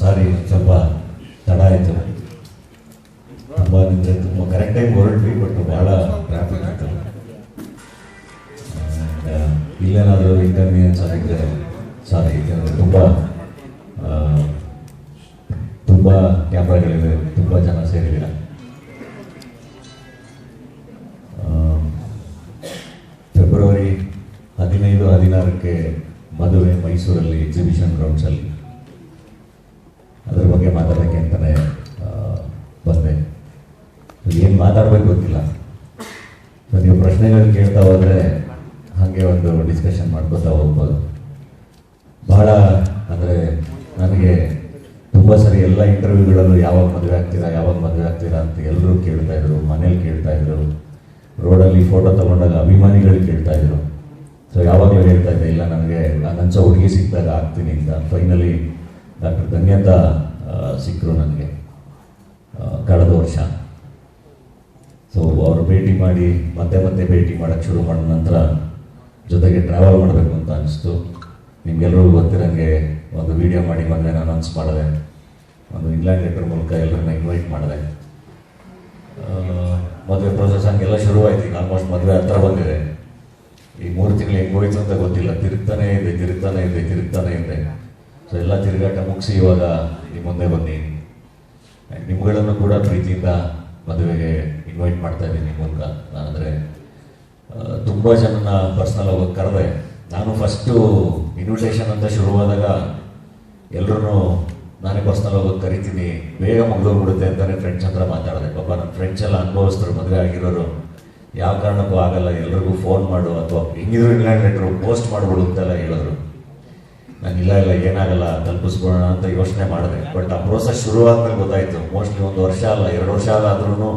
ಸಾರಿ ಸ್ವಲ್ಪ ತಡ ಆಯಿತು. ತುಂಬ ಅಂದರೆ ತುಂಬ ಕರೆಕ್ಟ್ ಟೈಮ್ ಹೊರಟ್ವಿ ಬಟ್ ಭಾಳ ಟ್ರಾಫಿಕ್ ಇತ್ತು. And, ಇಲ್ಲೇನಾದರೂ ಇನ್ಕನ್ವೀನಿಯನ್ಸ್ ಆಗಿದ್ರೆ ಸಾರಿ ತುಂಬಾ ತುಂಬ ತುಂಬ ಕ್ಯಾಮ್ರಾಗಳಿವೆ ತುಂಬ ಜನ ಸೇರಿಲ್ಲ ಫೆಬ್ರವರಿ ಹದಿನೈದು ಹದಿನಾರಕ್ಕೆ ಮದುವೆ ಮೈಸೂರಲ್ಲಿ ಎಕ್ಸಿಬಿಷನ್ ಗ್ರೌಂಡ್ಸಲ್ಲಿ ಅದ್ರ ಬಗ್ಗೆ ಮಾತಾಡೋಕ್ಕೆ ಅಂತಲೇ ಬಂದೆ. ಏನು ಮಾತಾಡಬೇಕು ಗೊತ್ತಿಲ್ಲ. ಸೊ, ನೀವು ಪ್ರಶ್ನೆಗಳು ಕೇಳ್ತಾ ಹೋದರೆ ಹಾಗೆ ಒಂದು ಡಿಸ್ಕಷನ್ ಮಾಡ್ಕೋತಾ ಹೋಗ್ಬೋದು. ಬಹಳ ಅಂದರೆ ನನಗೆ ತುಂಬ ಸರಿ ಎಲ್ಲ ಇಂಟರ್ವ್ಯೂಗಳಲ್ಲೂ ಯಾವಾಗ ಮದುವೆ ಆಗ್ತೀರಾ, ಯಾವಾಗ ಮದುವೆ ಆಗ್ತೀರಾ ಅಂತ ಎಲ್ಲರೂ ಕೇಳ್ತಾ ಇದ್ರು, ಮನೇಲಿ ಕೇಳ್ತಾ ಇದ್ರು. ರೋಡಲ್ಲಿ ಫೋಟೋ ತಗೊಂಡಾಗ ಅಭಿಮಾನಿಗಳು ಕೇಳ್ತಾ ಇದ್ರು. ಸೊ, ಯಾವಾಗಲೂ ಹೇಳ್ತಾ ಇದ್ದೆ, ಇಲ್ಲ, ನನಗೆ ನನ್ನಂಚ ಹುಡುಗಿ ಸಿಕ್ಕಿದಾಗ ಆಗ್ತೀನಿ ಅಂತ. ಫೈನಲಿ ಡಾಕ್ಟರ್ ಧನ್ಯತಾ ಸಿಕ್ಕರು ನನಗೆ. ಕಳೆದ ವರ್ಷ. ಸೊ ಅವರು ಭೇಟಿ ಮಾಡಿ, ಮತ್ತೆ ಮತ್ತೆ ಭೇಟಿ ಮಾಡೋಕ್ಕೆ ಶುರು ಮಾಡಿದ ನಂತರ ಜೊತೆಗೆ ಟ್ರಾವೆಲ್ ಮಾಡಬೇಕು ಅಂತ ಅನಿಸ್ತು. ನಿಮ್ಗೆಲ್ರಿಗೂ ಗೊತ್ತಿರೋಂಗೆ ಒಂದು ವಿಡಿಯೋ ಮಾಡಿ ಮದುವೆನ ಅನೌನ್ಸ್ ಮಾಡಿದೆ. ಒಂದು ಇಂಗ್ಲೆಂಡ್ ಲೆಟರ್ ಮೂಲಕ ಎಲ್ಲರನ್ನ ಇನ್ವೈಟ್ ಮಾಡಿದೆ. ಮದುವೆ ಪ್ರೊಸೆಸ್ ಹಂಗೆಲ್ಲ ಶುರುವಾಯಿತು, ಈಗ ಆಲ್ಮೋಸ್ಟ್ ಮದುವೆ ಹತ್ರ ಬಂದಿದೆ. ಈ ಮೂರು ತಿಂಗಳು ಹೆಂಗೆ ಹೋಯ್ತು ಅಂತ ಗೊತ್ತಿಲ್ಲ. ತಿರುಗ್ತಾನೆ ಇದೆ ತಿರುಗ್ತಾನೆ ಇದೆ ತಿರುಗ್ತಾನೆ ಇದೆ. ಸೊ ಎಲ್ಲ ತಿರುಗಾಟ ಮುಗಿಸಿ ಇವಾಗ ನಿಮ್ಮ ಮುಂದೆ And ನಿಮ್ಗಳನ್ನು ಕೂಡ ಪ್ರೀತಿಯಿಂದ ಮದುವೆಗೆ ಇನ್ವೈಟ್ ಮಾಡ್ತಾ ಇದ್ದೀನಿ ಮೂಲಕ. ಅಂದರೆ ತುಂಬ ಜನನ ಪರ್ಸ್ನಲ್ ಹೋಗಿ ಕರೆದೆ. ನಾನು ಫಸ್ಟು ಇನ್ವಿಟೇಷನ್ ಅಂತ ಶುರುವಾದಾಗ ಎಲ್ಲರೂ ನಾನೇ ಪರ್ಸ್ನಲ್ ಹೋಗೋದು ಕರಿತೀನಿ. ಬೇಗ ಮುಗಿದೋಗ್ಬಿಡುತ್ತೆ ಅಂತಾನೆ ಫ್ರೆಂಡ್ಸ್ ಹತ್ರ ಮಾತಾಡಿದೆ. ಪಾಪ ನನ್ನ ಫ್ರೆಂಡ್ಸ್ ಎಲ್ಲ ಅನುಭವಿಸ್ತರು ಮದುವೆ ಆಗಿರೋರು, ಯಾವ ಕಾರಣಕ್ಕೂ ಆಗಲ್ಲ. ಎಲ್ರಿಗೂ ಫೋನ್ ಮಾಡು ಅಥವಾ ಹೆಂಗಿದ್ರು ಇಂಗ್ಲೆಂಡ್ ಲೆಟ್ರು ಪೋಸ್ಟ್ ಮಾಡ್ಬಿಡು ಅಂತೆಲ್ಲ ಹೇಳಿದ್ರು. ನಾನು ಇಲ್ಲ ಇಲ್ಲ, ಏನಾಗಲ್ಲ ತಲುಪಿಸ್ಬಿಡೋಣ ಅಂತ ಯೋಚನೆ ಮಾಡಿದೆ. ಬಟ್ ಆ ಪ್ರೋಸೆಸ್ ಶುರು ಆದ್ಮೇಲೆ ಗೊತ್ತಾಯ್ತು. ಮೋಸ್ಟ್ಲಿ ಒಂದು ವರ್ಷ ಅಲ್ಲ, ಎರಡು ವರ್ಷ ಆದ್ರೂ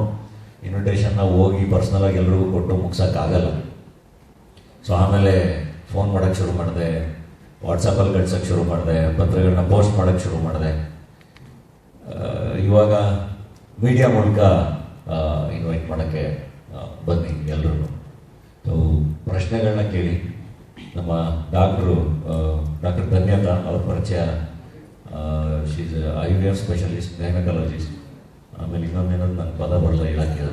ಇನ್ವಿಟೇಷನ್ನ ಹೋಗಿ ಪರ್ಸ್ನಲ್ ಆಗಿ ಎಲ್ರಿಗೂ ಕೊಟ್ಟು ಮುಗ್ಸೋಕ್ಕಾಗಲ್ಲ ಸೊ ಆಮೇಲೆ ಫೋನ್ ಮಾಡೋಕ್ಕೆ ಶುರು ಮಾಡಿದೆ. ವಾಟ್ಸಪ್ಪಲ್ಲಿ ಕಳ್ಸೋಕ್ಕೆ ಶುರು ಮಾಡಿದೆ. ಪತ್ರಗಳನ್ನ ಪೋಸ್ಟ್ ಮಾಡೋಕ್ಕೆ ಶುರು ಮಾಡಿದೆ. ಇವಾಗ ಮೀಡಿಯಾ ಮೂಲಕ ಇನ್ವೈಟ್ ಮಾಡೋಕ್ಕೆ ಬನ್ನಿ ಎಲ್ಲರೂ ಪ್ರಶ್ನೆಗಳನ್ನ ಕೇಳಿ. ನಮ್ಮ ಡಾಕ್ಟ್ರು ಡಾಕ್ಟರ್ ಧನ್ಯತಾ ಅವ್ರ ಪರಿಚಯ. She's I V F specialist gynaecologist ಆಮೇಲೆ ಇನ್ನೊಂದೇನೋ ನನ್ನ ಪದ ಬರಲ್ಲ ಹೇಳಕ್ಕೆ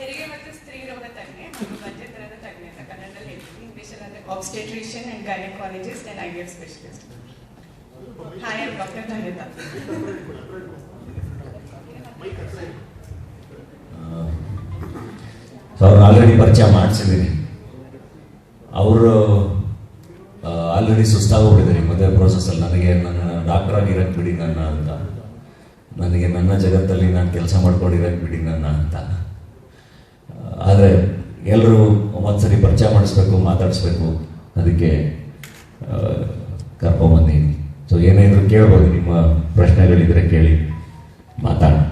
obstetrician ಮತ್ತು ಸ್ತ್ರೀ ರೋಗ ತಜ್ಞೆ ಮತ್ತು Hi, ತಜ್ಞೆ ಅಂತ ಕನ್ನಡದಲ್ಲಿ ಆಲ್ರೆಡಿ ಪರಿಚಯ ಮಾಡಿಸಿದ್ದೀನಿ ಅವರು ಆಲ್ರೆಡಿ ಸುಸ್ತಾಗೋಗ್ಬಿಟ್ಟಿದ್ದಾರೆ ಮದುವೆ ಪ್ರೊಸೆಸ್ಸಲ್ಲಿ ನನಗೆ ನನ್ನ ಡಾಕ್ಟರ್ ಆಗಿರಕ್ಕೆ ಬಿಡಿ ನನ್ನ ಅಂತ. ನನಗೆ ನನ್ನ ಜಗತ್ತಲ್ಲಿ ನಾನು ಕೆಲಸ ಮಾಡ್ಕೊಂಡಿರಕ್ಕೆ ಬಿಡಿ ನನ್ನ ಅಂತ. ಆದರೆ ಎಲ್ಲರೂ ಒಂದ್ಸರಿ ಪರಿಚಯ ಮಾಡಿಸ್ಬೇಕು, ಮಾತಾಡಿಸ್ಬೇಕು. ಅದಕ್ಕೆ ಕರ್ಕೊಂಬಂದಿದ್ದೀನಿ ಸೊ ಏನೇ ಇದ್ರು ಕೇಳ್ಬೋದು, ನಿಮ್ಮ ಪ್ರಶ್ನೆಗಳಿದ್ರೆ ಕೇಳಿ ಮಾತಾಡೋಣ.